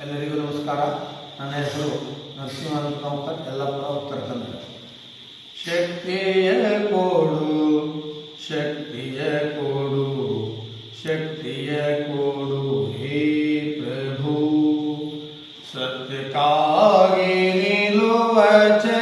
ಎಲ್ಲರಿಗೂ ನಮಸ್ಕಾರ. ನನ್ನ ಹೆಸರು ನರಸಿಂಹಾನಂದ ನೌಕರ್ ಯಲ್ಲಪ್ಪುರ ಉತ್ತರ ಕನ್ನಡ. ಶಕ್ತಿಯ ಕೋಡು ಶಕ್ತಿಯ ಕೋಡು ಶಕ್ತಿಯ ಕೋಡು ಹೇ ಪ್ರಭು. ಸತ್ಯಕ್ಕಾಗಿ ನಿಲ್ಲುವ ಚಲವ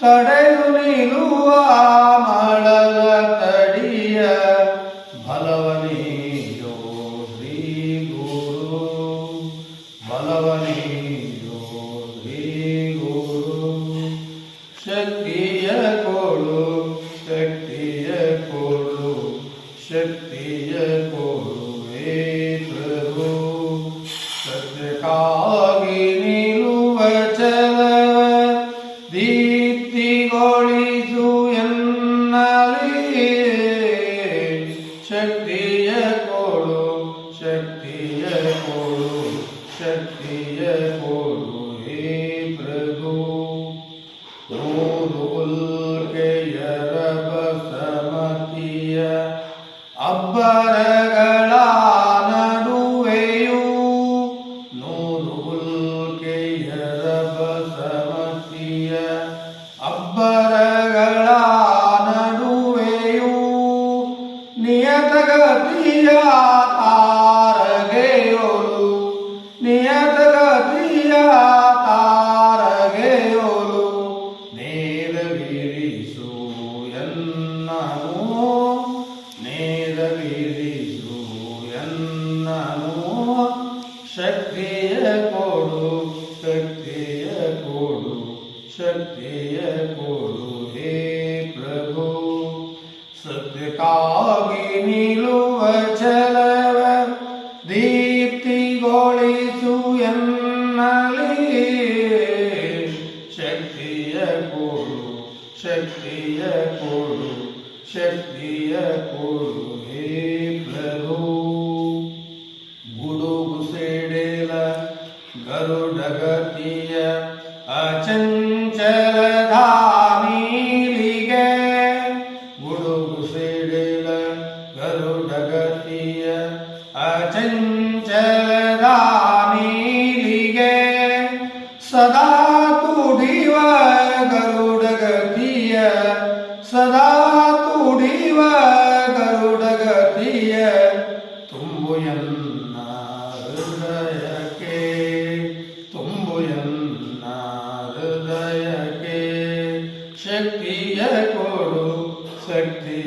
ತಡೆದು ನಿಲ್ಲುವ ಮಡಲ ತಡಿಯ ಬಲವನಿಯೋ ಶ್ರೀ ಗುರು. ಬಲವನಿಯೋ ಶ್ರೀ ಗುರು. ಶಕ್ತಿಯ ಕೊಡು ಶಕ್ತಿಯ ಕೊಡು ಶಕ್ತಿಯ ಕೊಡು ಶಕ್ತಿಯ ಕೊಡು ಶಕ್ತಿಯ ಕೊಡು ಹೇ ಪ್ರಭು ನೂರು ಉಲ್ಕೆಯರ ಬಸಮತಿಯ ಅಬ್ಬರಗಳ ಅಬ್ಬರಗಳ ನಡುವೆಯೂ ನಿಯತಗತಿಯ ಪ್ರಭು ಸತ್ಯಕ್ಕಾಗಿ ನಿಲ್ಲುವ ಚಲವ ಶಕ್ತಿಯ ಕೊಡು ಹೇ ಪ್ರಭು ಗುಡುಗು ಸೇಡೆಲ ಗರುಡಗತಿಯ ಅಚಂಚಲ